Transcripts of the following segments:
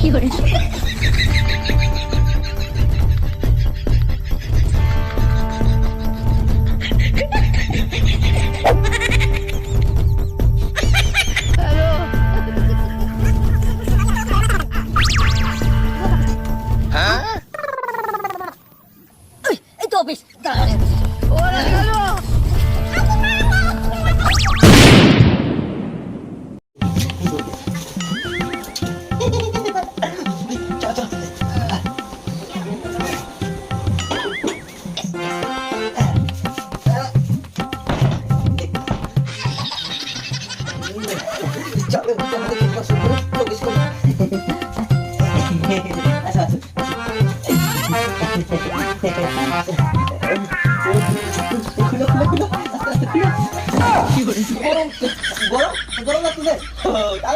কি করে গরম গরম গরম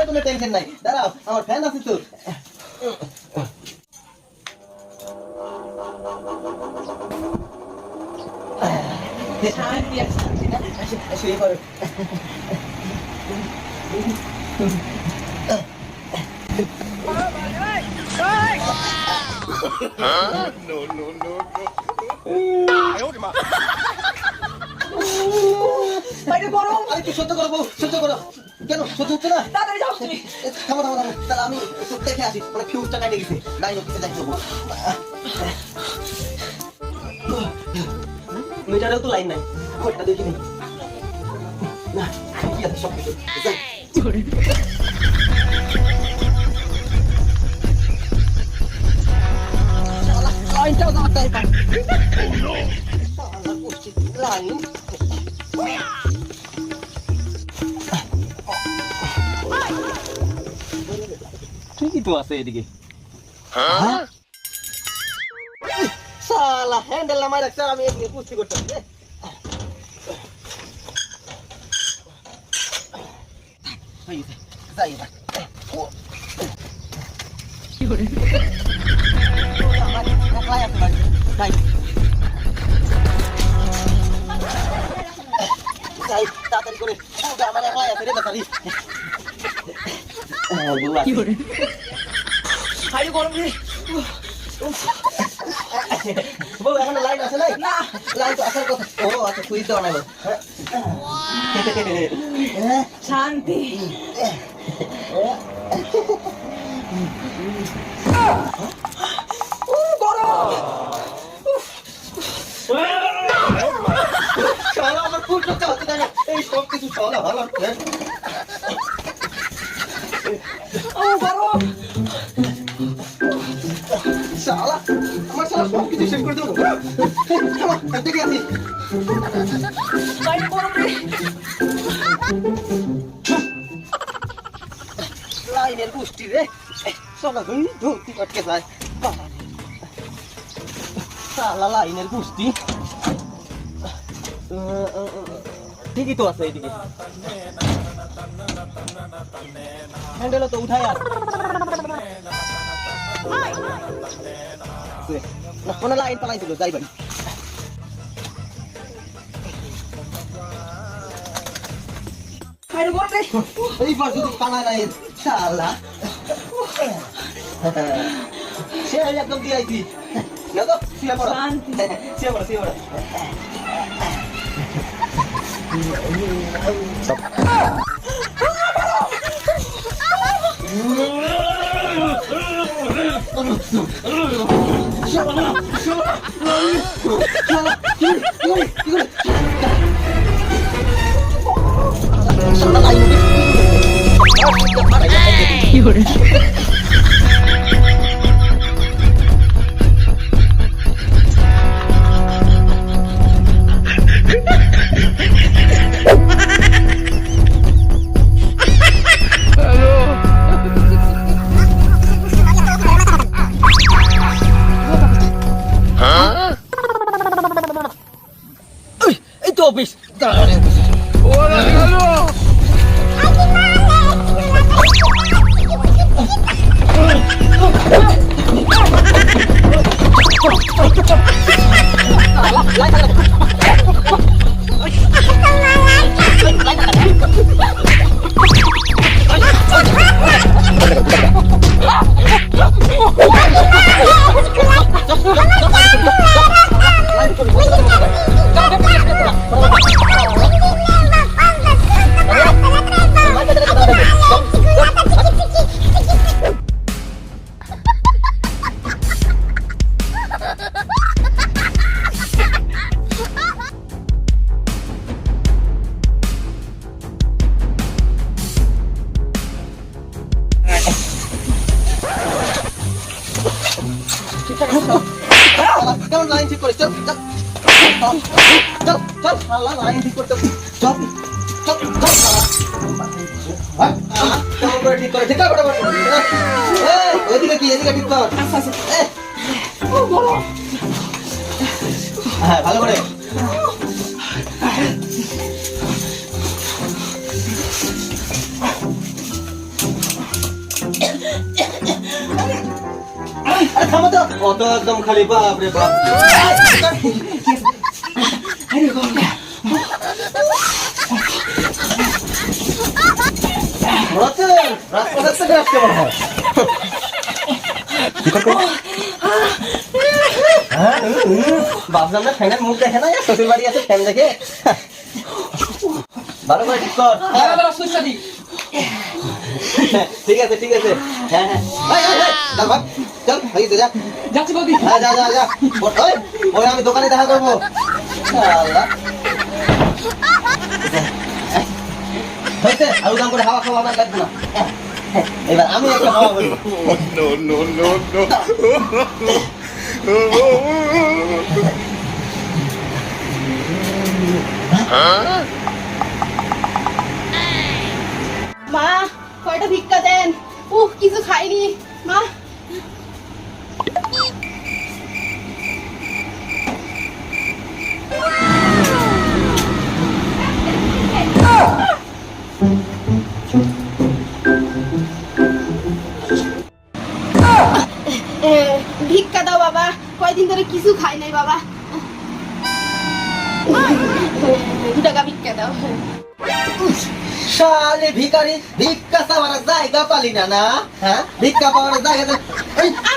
কোনো টেনশন নাই দাঁড়াও আমার শান্তি না? আসো, আসো, এই করো। বাইরে আরে একটু সহ্য করো সহ্য করো কেন সহ্য হচ্ছে না তাড়াতাড়ি যাও তুমি থামো থামো থামো তাহলে আমি দেখে আসি মানে ফিউজটা কাটে গেছে লাইন অফিসে যাই দেবো মিটারেও তো লাইন নাই ঘরটা দেখি নেই না কি আছে সব কিছু যাই আমার পাই লাইন ঠিকই তো আছে এদিকে? শালা হ্যান্ডেল নামাই রাখছে আমি এদিকে কুস্তি করতে যাই ও। কি করে তাড়াতাড়ি করে আমার একলাই আছে রে। হ্যাঁ, আছে। কি করে খাই গরম রে বউ এখনও লাইন আছে নাই না লাইন তো আসার কথা ও আচ্ছা দেওয়া নাই হ্যাঁ শান্তি শালা আমার ফুল করতে হচ্ছে না এই সব কিছু শালা ভালো হ্যাঁ? ও গরম শালা আমার লাইনের পুষ্টি রে শালা হই ধরতি আটকে যায় রে। শালা লাইনের আহ, ঠিকই তো আছে এইদিকে। হ্যান্ডেলও তো উঠাই আর কোনো লাইন পালাই দিল যাই রে এইবার যদি পালা নাই শালা। সে একদম দিয়াইছি না তো শুয়ে পড়ো শান্তি। অফিস ওরা করিস চল চল। চল চল শালা লাইন ঠিক করতে চল। চল চল শালা। কেমন করে ঠিক করে ঠিক করে ফটাফট। এই, ওইদিকে কি এদিকে ঠিক কর। হ্যাঁ ভালো করে। আরে থামো তো। অত একদম খালি বাপ রে বাপ। আরে বাবা রাজপথের থেকে আসছে মনে হয়। হ্যাঁ। না ফ্যানের মুখ দেখে না শ্বশুর বাড়ি আছে ফ্যান দেখে। ভালো করে ঠিক কর। হ্যাঁ, ঠিক আছে ঠিক আছে। হ্যাঁ হ্যাঁ। চল ভাগ যা। যাচ্ছি বৌদি হ্যাঁ যা যা যা। ওই ওই আমি দোকানে দেখা করব। আল্লাহ হয়েছে আলু দাম করে হাওয়া খাওয়া আমার লাগবে না। এবার আমি একটু হাওয়া no. মা 一只快递 শালে ভিখারি ভিক্ষা চাওয়ার জায়গা পালি না না? হ্যাঁ? ভিক্ষা পাওয়ার জায়গা ভিক্ষা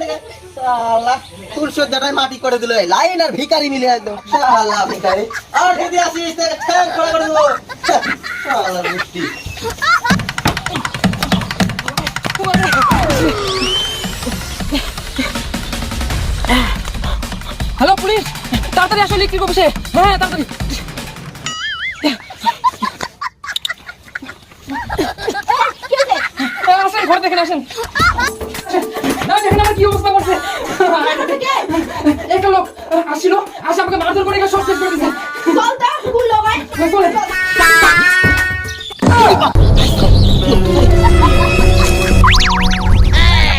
থেকে। তোর সদ্যাটাই মাটি করে দিল এই লাইন আর ভিখারি মিলে একদম। শালা ভিখারি। আর যদি আসিস তাহলে ঠ্যাং খোলা করে দেবো। শালা বুদ্ধি। Hello police! তাড়াতাড়ি আসো ইলেকট্রিক অফিসে। হ্যাঁ তাড়াতাড়ি। হ্যাঁ, আসেন ঘর দেখেন আসেন। কি অবস্থা করছে? একটা লোক আসছিল আসে আমাকে মারধর করে সব শেষ করে দিছে। চল তো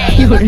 কি করে